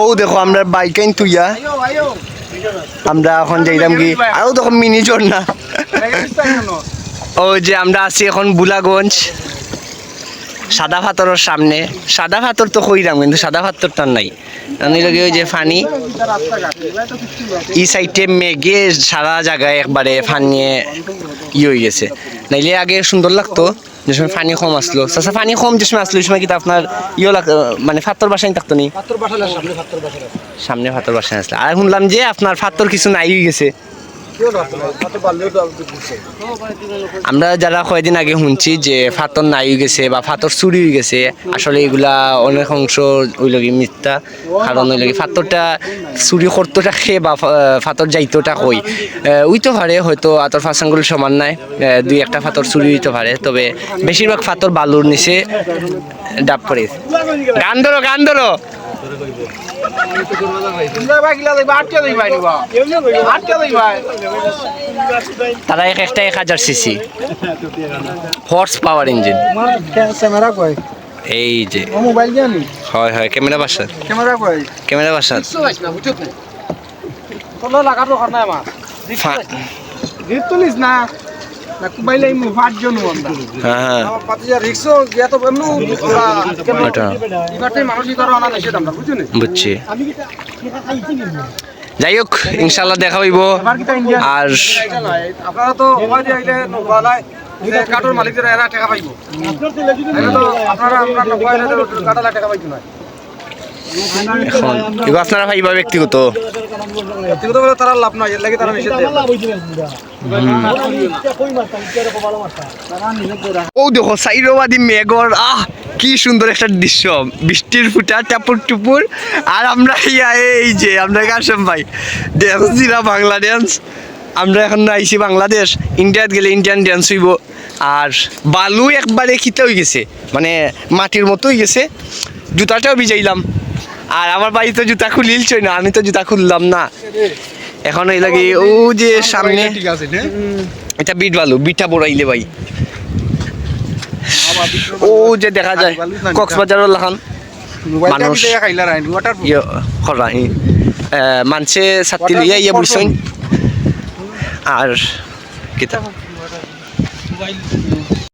ও, দেখো, আমরা বাইকাইন তুইয়া। আমরা এখন যাইলাম কি? আরও দেখো মিনি ঝর্ণা ও, যে আমরা আছি এখন বুলাগঞ্জ, সাদা পাথরের সামনে। সাদা পাথর তো কইরাম, কিন্তু সাদা পাথরটা নাই। আমি লগে ওই যে ফানি। এই সাইডে মেঘে সারা জায়গায় একবারে ফানিয়ে ই হয়ে গেছে। নাইলে আগে সুন্দর লাগতো। যে সময় কম আসলো। চাচা ফানি কম যে সময় আসলো ওই সময় কিন্তু আপনার ইয়ে মানে ফাত্তর বাসায় থাকতো নি। সামনে ফাত্তর বাসায় আসলো। আর শুনলাম যে আপনার ফাত্তর কিছু নাই গেছে। আমরা যারা কয়েকদিন আগে শুনছি যে ফাতর নাই গেছে বা ফাতর চুরি হয়ে গেছে, আসলে এগুলা অনেক অংশ ওই মিথ্যা। কারণ ওই লগে ফাতরটা চুরি করতোটা খে বা ফাতর যাইতোটা কই? উইতে পারে, হয়তো আতর ফাঁসাঙ্গুল সমান নাই দুই একটা ফাতর চুরি হইতে পারে, তবে বেশিরভাগ ফাতর বালুর নিচে ডাব করে গান ধরো গান ধরো। তারা এক একটা এক হাজার CC. Horse power engine camera কয়? এই যে। মোবাইল জানি হয় হয় ক্যামেরা বাসা ক্যামেরা কয়? ক্যামেরা বাসা তোলো লাগা তো আমার। রিট তুলিস না। বুঝছি। যাই হোক ইনশাল্লাহ দেখা হইব। আর আপনারা তো হয় যে আইলে নবালাই যে কাটোর মালিকদের এরা টাকা পাইবো। আপনারা কাটালা টাকা পাইতো না এখন এগুলো আপনারা ভাইবা ব্যক্তিগত ব্যক্তিগত? বলে তারা লাভ নাই এর লাগি তারা নিষেধ ও দেখো সাইরবাদী মেঘর আহ কি সুন্দর একটা দৃশ্য। বৃষ্টির ফুটা টাপুর টুপুর। আর আমরা ইয়া এই যে আমরা কাশম ভাই। ড্যান্স দিলা বাংলা ড্যান্স আমরা এখন আইছি বাংলাদেশ। ইন্ডিয়াত গেলে ইন্ডিয়ান ড্যান্স হইব। আর বালু একবারে খিতে হয়ে গেছে। মানে মাটির মতো হয়ে গেছে। জুতাটাও ভিজাইলাম। আর আমার ভাই বাড়িতে জুতা খুলিলছই না, আমি তো জুতা খুললাম না। এখন এই লাগে, ও যে সামনে ঠিক আছে এটা বিট বালু, বিটটা বড়াইলে ভাই। ও যে দেখা যায় কক্সবাজারের লাখান মানুষ ইয়ে মানছে ছাত্রী ইয়ে বুঝছেন আর কিতা?